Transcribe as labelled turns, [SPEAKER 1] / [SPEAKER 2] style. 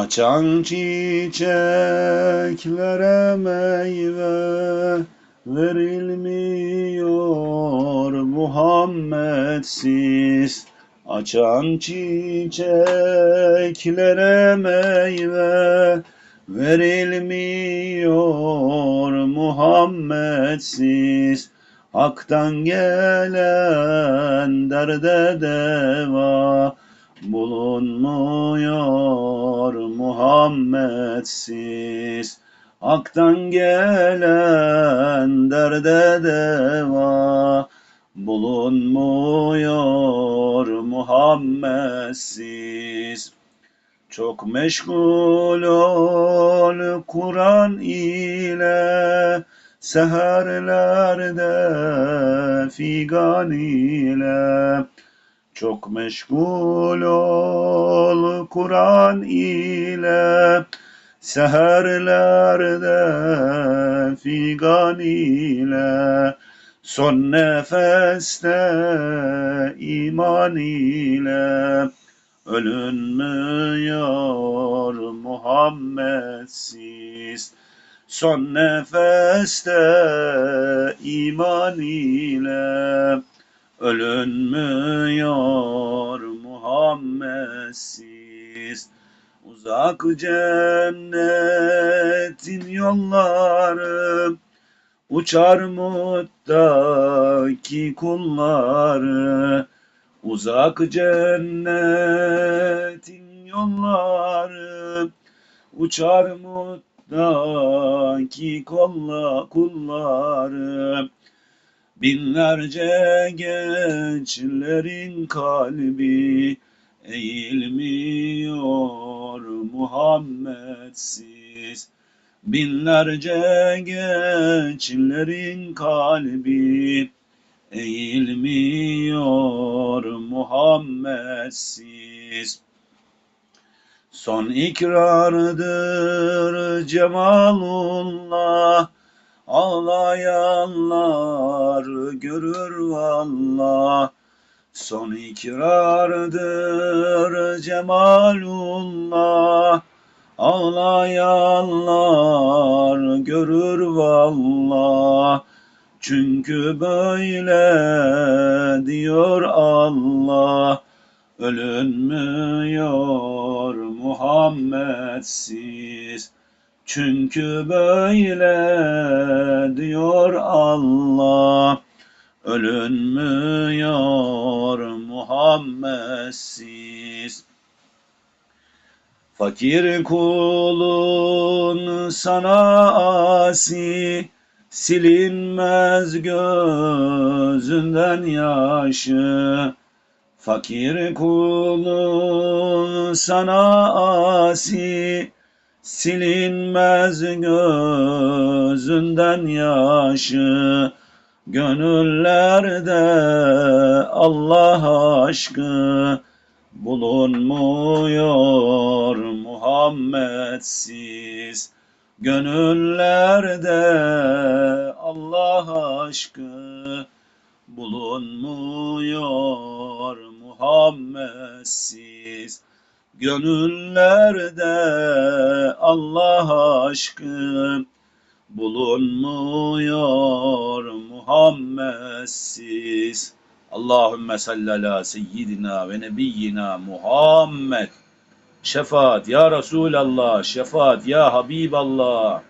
[SPEAKER 1] Açan çiçeklere meyve verilmiyor Muhammedsiz. Açan çiçeklere meyve verilmiyor Muhammedsiz. Hak'tan gelen derde deva bulunmuyor Muhammedsiz. Hak'tan gelen derde deva bulunmuyor Muhammedsiz. Çok meşgul ol Kur'an ile seherlerde figan ile çok meşgul ol Kur'an ile. Seherlerde figan ile. Son nefeste iman ile. Ölünmüyor Muhammedsiz son nefeste iman ile ölünmüyor Muhammedsiz uzak cennetin yolları uçar muttaki kulları. Uzak cennetin yolları uçar muttaki kolla kulları Binlerce gençlerin kalbi eğilmiyor Muhammedsiz. Binlerce gençlerin kalbi eğilmiyor Muhammedsiz. Son ikrardır cemalullah Ağlayanlar görür vallah Son ikrardır cemalullah. Ağlayanlar görür vallah Çünkü böyle diyor Allah. Ölünmüyor Muhammedsiz çünkü böyle diyor Allah. Ölünmüyor Muhammedsiz? Fakir kulun sana asi Silinmez gözünden yaşı. Fakir kulun sana asi Silinmez gözünden yaşı Gönüllerde Allah aşkı bulunmuyor Muhammedsiz. Gönüllerde Allah aşkı bulunmuyor Muhammedsiz. Gönüllerde Allah aşkı bulunmuyor Muhammedsiz. Allahümme salli ala seyyidina ve nebiyyina Muhammed. Şefaat ya Resulallah, şefaat ya Habiballah.